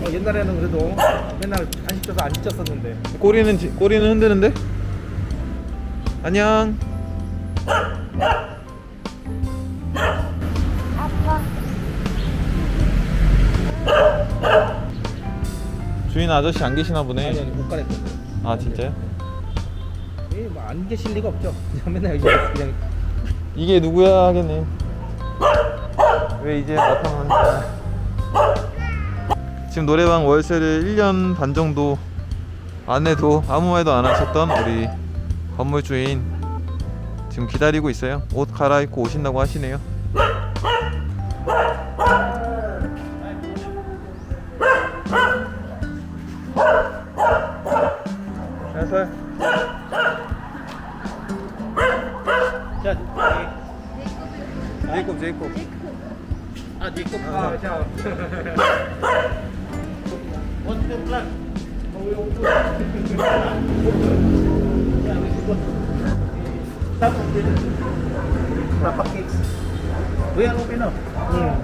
어, 옛날에는 그래도 맨날 간식 줘서 안 찢었었는데 꼬리는 지- 꼬리는 흔드는데? 안녕. 아빠. 주인 아저씨 안 계시나 보네. 아니 못 가랬던데 아 진짜요? 뭐안 계실 리가 없죠 그냥 맨날 여기 그냥 이게 누구야 하겠네. 왜 이제 나타나냐. 지금 노래방 월세를 1년 반 정도 안 해도 아무 말도 안 하셨던 우리 건물 주인 지금 기다리고 있어요. 옷 갈아입고 오신다고 하시네요. What's the plan? Papa kids. We are okay now. Mm.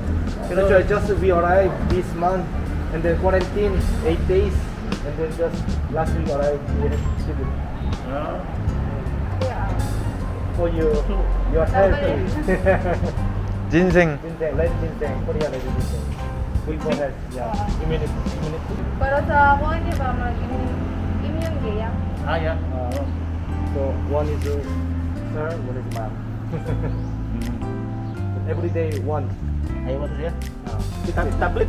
Pero so just we arrived this month and then quarantine eight days and then just last week arrived here in Cebu. For you, your health. 진생. ginseng, red ginseng, Korean red ginseng. Good for health, yeah. Immunity, immunity. Para sa ako, di ba, gaya. Ah, yeah. Uh, so one is uh, sir, one is ma'am. Every day one. Ay, what is it? Uh, tablet!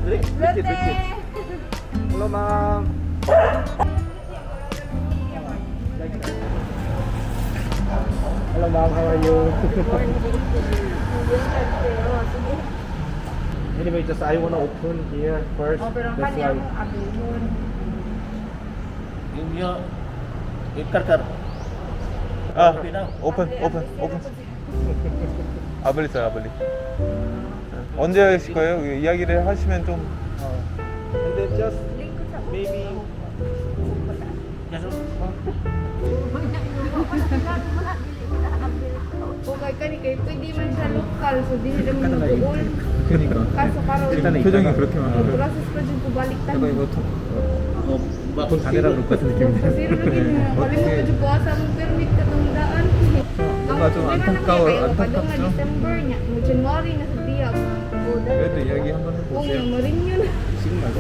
Hello, ma'am. Hello, ma'am. How are you? anyway, just I wanna open here first. Oh, pero ang That's kanya why. mo, abimon. Yung yung karkar. 아 오픈 오픈 오픈. 아블리 써요 아블리. 언제 하실 거예요? 이- 이야기를 하시면 좀. Uh, and then just Lingkod sa maybe Okay ka ni kay pwede man sa lokal so di rin mo tuol. 그러니까. 일단은 표정이 이따가- 그렇게 ang 많아. process pa dyan kubaliktad. 제가 이거 통- Oh, 돈다 내라 그럴 것 같은 느낌인데. 뭔가 좀 안타까워 안타깝죠? 그래도 이야기 한번 해보세요. 지금 말고.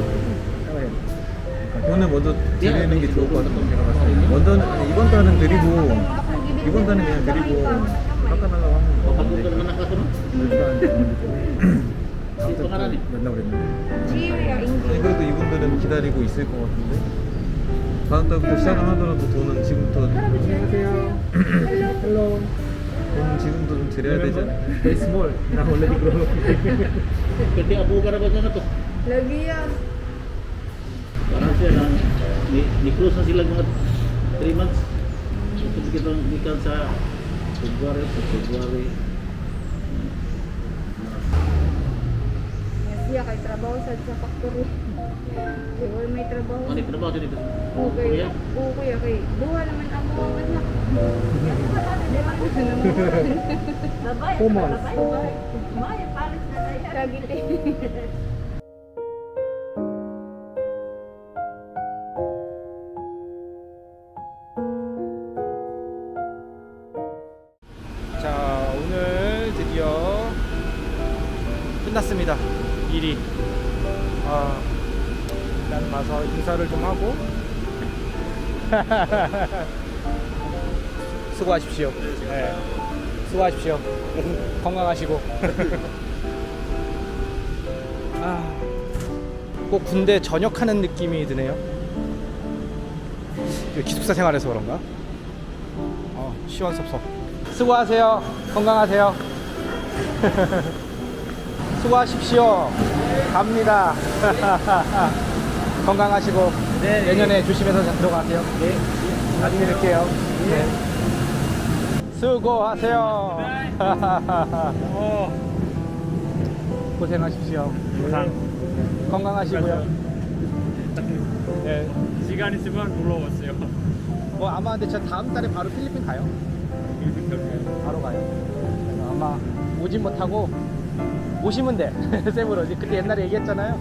돈을 먼저 드리는 게 좋을 것 같아요. 제가 봤을 때. 아니, 이번 달은 드리고 이번 달은 그냥 드리고 깎아달라 naman 그랬는데. 그래도 이분들은 기다리고 있을 것 같은데 다음 달부터 시작을 하더라도 돈은 지금부터 안녕하세요. 헬로. 돈 지금부터 좀 드려야 되지 않을까? Very small. 나 원래 그런 거. Pwede abo ka na ba na to? Lagi yan. Parang siya na ni, ni close na sila mga 3 months. So kung kita ikan sa February, sa February. Siya kay trabaho sa sa factory. Kay wala may trabaho. Ano trabaho dito? Okay. Korea? Okay, okay. Duha naman ang mga anak. Four months. Kagiti. 자 오늘 드디어 끝났습니다 일이 아 일단 가서 인사를 좀 하고 수고하십시오 네. 수고하십시오 건강하시고 아, 꼭 군대 전역하는 느낌이 드네요 이거 기숙사 생활에서 그런가? 어, 시원섭섭 수고하세요. 건강하세요. 수고하십시오. 갑니다. 건강하시고 내년에 조심해서 잘 들어가세요. 네. 나중에 뵐게요. 네. 수고하세요. 고생하십시오. 건강하시고요. 네. 시간 있으면 놀러 오세요. 뭐 아마 근데 저 다음 달에 바로 필리핀 가요. 바로 가요. 아마 오진 못하고 오시면 돼. 쌤으로. 이제 그때 옛날에 얘기했잖아요.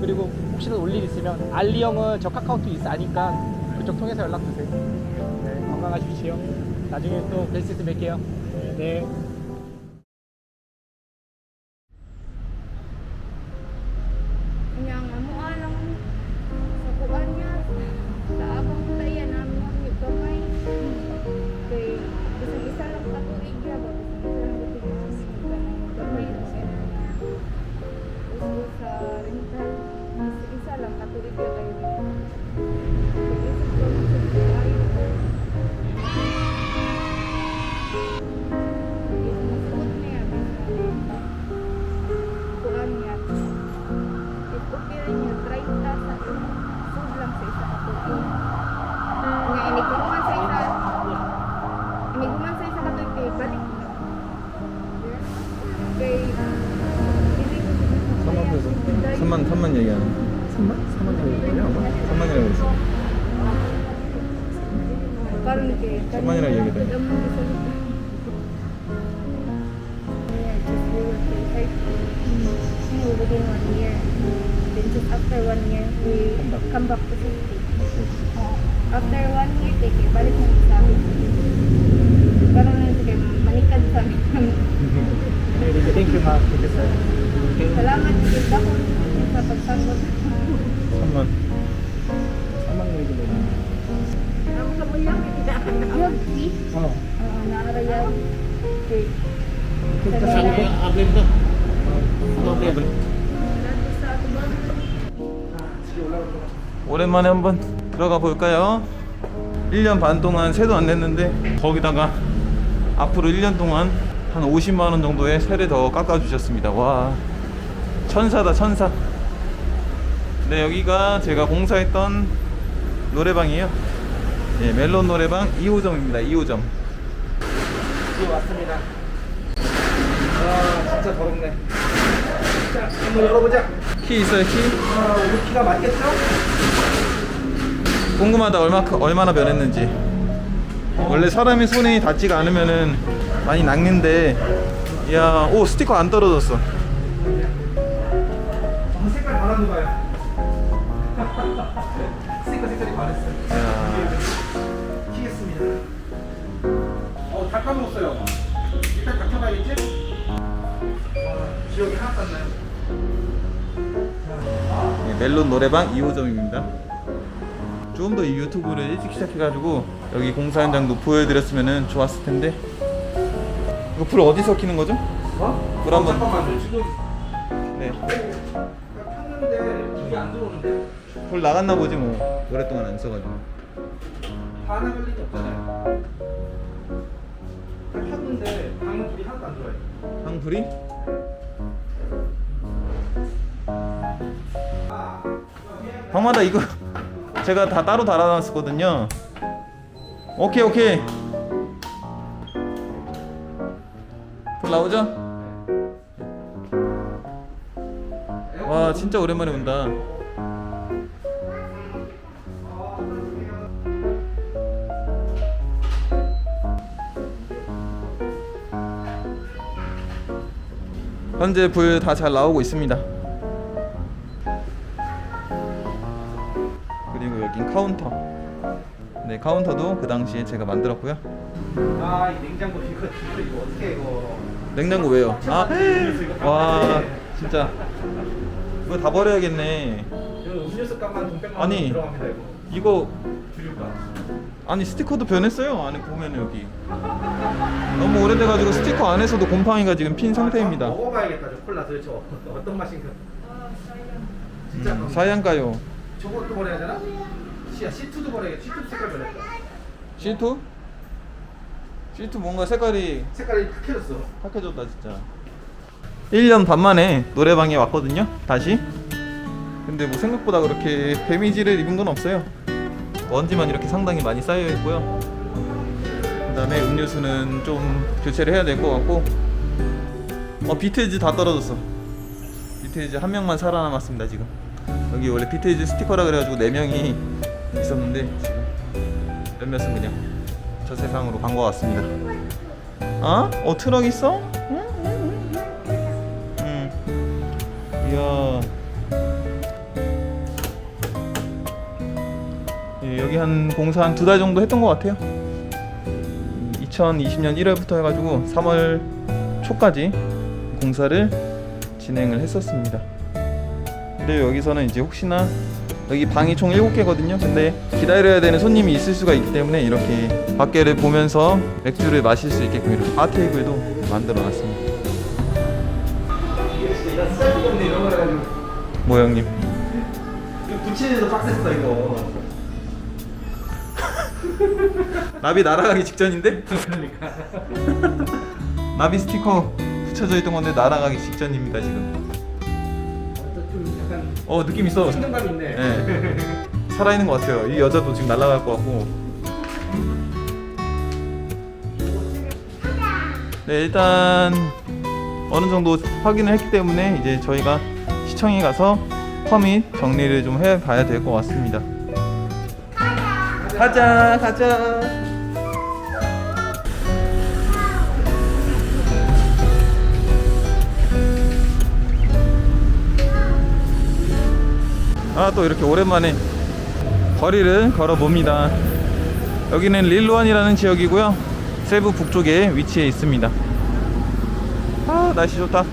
그리고 혹시나 올일 있으면 알리 형은 저 카카오톡 있어 아니까 그쪽 통해서 연락 주세요. 네 건강하십시오. 나중에 또 뵐 수 있으면 뵐게요. 네 3만 3만 얘기하는 3만? 3만 정도 아마? 3만이라고 했어 Karon kay Samanya lagi gitu. Damang isa nito. Yeah, just we will pay five. No, within one year. Then just after one year, we come back to 50. Oh, after one year, take it, balik mo sa amin. Karon na sige, manikad sa amin. thank you ma'am thank you sir Salamat sa ko sa pagsagot. 3만 3만 정도 되네 Ang kamuyang Yag, see? 어 Oo, naarayag. Okay. Saan ka ablim to? Ano ablim? Salamat sa ato ba? 오랜만에 한번 들어가 볼까요? 1년 반 동안 세도 안 냈는데 거기다가 앞으로 1년 동안 한 50만 원 정도의 세를 더 깎아 주셨습니다. 와 천사다 천사. 네 여기가 제가 공사했던 노래방이에요. 예, 멜론 노래방 2호점입니다. 2호점. 이거 왔습니다. 아 진짜 더럽네. 자 한번 열어보자. 키 있어요 키? 아 이거 키가 맞겠죠? 궁금하다 얼마 얼마나 변했는지. 원래 사람이 손이 닿지가 않으면은 많이 낚는데 야, 오 스티커 안 떨어졌어. 아, 색깔 바라는 거야. 스티커 색깔이 바랬어. 야. 키겠습니다. 어, 다 까먹었어요. 일단 닦아봐야겠지? 아, 기억이 하나도 안 나요. 네, 멜론 노래방 2호점입니다. 좀 더 이 유튜브를 일찍 시작해가지고 여기 공사 현장도 보여드렸으면 좋았을 텐데 이거 불 어디서 켜는 거죠? 어? 불 한번- 잠깐만요. 지금 네, 불이 안 들어오는데 불 나갔나 보지 뭐 오랫동안 안 써가지고 하나 걸린 게 없잖아요. 다 켰는데 방은 불이 하나도 안 들어와요. 방불이? 방마다 이거 제가 다 따로 달아놨었거든요. 오케이 오케이. 불 나오죠? 와 진짜 오랜만에 온다. 현재 불 다 잘 나오고 있습니다. 그리고 여긴 카운터. 네 카운터도 그 당시에 제가 만들었고요. 아, 이 냉장고 이거 이거, 이거 어떻게 이거? 냉장고 왜요? 아, 와 진짜 이거 다 버려야겠네. 음료수 값만 돈 100만 원 아니. 들어갑니다 이거. 이거 주류가. 아니 스티커도 변했어요. 안에 보면 여기 너무 오래돼가지고 스티커 안에서도 곰팡이가 지금 핀 상태입니다. 먹어봐야겠다. 저 콜라 도대체 어- 어떤 맛인가? 진짜 음, 음, 사양가요. 저것도 버려야 되나? 시야 C2도 버려야겠다. C2 색깔 변했다. C2? C2 뭔가 색깔이 색깔이 탁해졌어. 착해졌다 진짜 1년 반 만에 노래방에 왔거든요 다시 근데 뭐 생각보다 그렇게 데미지를 입은 건 없어요 먼지만 이렇게 상당히 많이 쌓여 있고요 그 다음에 음료수는 좀 교체를 해야 될 것 같고 어 비트즈 다 떨어졌어 비트즈 한 명만 살아남았습니다 지금 여기 원래 비트즈 스티커라 그래가지고 4명이 있었는데 지금 몇몇은 그냥 저 세상으로 간 것 같습니다 어? 어 트럭 있어? 응? 응. 이야. 예, 여기 한 공사 한 두 달 정도 했던 것 같아요. 2020년 1월부터 해가지고 3월 초까지 공사를 진행을 했었습니다. 근데 여기서는 이제 혹시나 여기 방이 총 7개거든요. 근데 기다려야 되는 손님이 있을 수가 있기 때문에 이렇게 밖에를 보면서 맥주를 마실 수 있게끔 이렇게 바 테이블도 만들어 놨습니다. 뭐 형님? 붙이는데도 빡셌어 이거. 나비 날아가기 직전인데? 나비 스티커 붙여져 있던 건데 날아가기 직전입니다 지금. 좀 약간 어 느낌 있어. 친근감이 있네. 네. 살아있는 것 같아요. 이 여자도 지금 날아갈 것 같고. 네 일단 어느 정도 확인을 했기 때문에 이제 저희가 시청에 가서 퍼밋 정리를 좀 해봐야 될 것 같습니다. 가자 가자. 아 또 이렇게 오랜만에 거리를 걸어봅니다. 여기는 릴루안이라는 지역이고요. 세부 북쪽에 위치해 있습니다. 아 날씨 좋다.